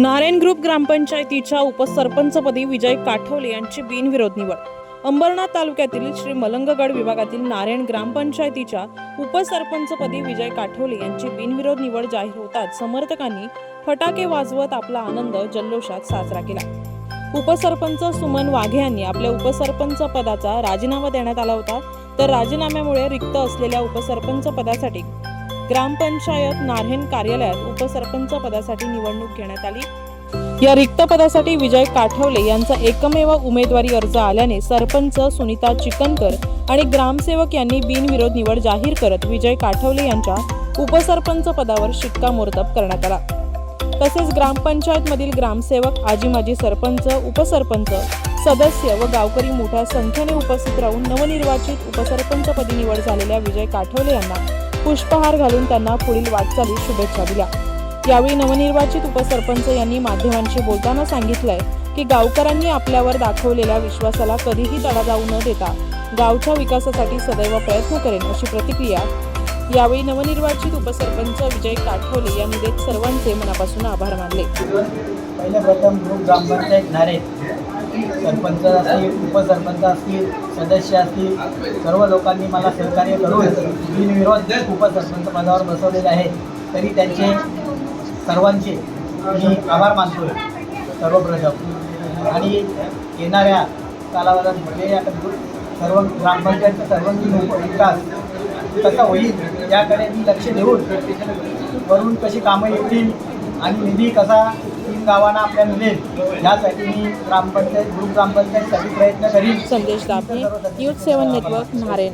Narayan group ग्रामपंचायतीच्या उपसरपंचपदी विजय काठवले यांची बिनविरोध निवड. अंबरनाथ तालुक्यातील श्री मलंगगड विभागातील नारायण ग्रामपंचायतीच्या उपसरपंचपदी विजय काठवले यांची बिनविरोध निवड जाहीर होताच समर्थकांनी फटाके वाजवत आपला आनंद जल्लोषात साजरा केला. उपसरपंच सुमन वाघे यांनी आपल्या उपसरपंच पदाचा राजीनामा देण्यात आला होता. तर राजीनाम्यामुळे रिक्त असलेल्या उपसरपंच पदासाठी ग्रामपंचायत नार्हेन कार्यालयात उपसरपंच पदासाठी निवडणूक घेण्यात आली. या रिक्त पदासाठी विजय काठवले यांचा एकमेव उमेदवारी अर्ज आल्याने सरपंच सुनीता चिकनकर आणि ग्रामसेवक यांनी बिनविरोध निवड जाहीर करत विजय काठवले यांच्या उपसरपंच पदावर शिक्कामोर्तब करण्यात आला. तसेच ग्रामपंचायतमधील ग्रामसेवक आजी माजी सरपंच उपसरपंच सदस्य व गावकरी मोठ्या संख्येने उपस्थित राहून नवनिर्वाचित उपसरपंचपदी निवड झालेल्या विजय काठवले यांना पुष्पहार घालून त्यांना पुढील वाटचालीस शुभेच्छा दिल्या. यावेळी नवनिर्वाचित उपसरपंच यांनी माध्यमांशी बोलताना सांगितलंय की गावकऱ्यांनी आपल्यावर दाखवलेल्या विश्वासाला कधीही तडा जाऊ न देता गावच्या विकासासाठी सदैव प्रयत्न करेन अशी प्रतिक्रिया यावेळी नवनिर्वाचित उपसरपंच विजय काठोले यांनी देत सर्वांचे मनापासून आभार मानले. पहिले प्रथम ग्रुप ग्रामपंचायत नारे. सरपंच असतील उपसरपंच असतील सदस्य असतील सर्व लोकांनी मला सहकार्य करून बिनविरोध उपसरपंच पदावर बसवलेले आहे. तरी त्यांचे सर्वांचे मी आभार मानतो सर्वप्रथम. आणि येणाऱ्या कालावधात म्हणजे सर्व ग्रामपंचायतचा सर्वांगीण विकास कसा होईल. याकडे मी लक्ष देऊन वरून कशी कामं येतील आणि निधी कसा तीन गावांना आपल्या मिळेल यासाठी मी ग्रामपंचायत ग्रुप ग्रामपंचायतसाठी प्रयत्न करीन. Sandesh Dabhe news seven network Narayan.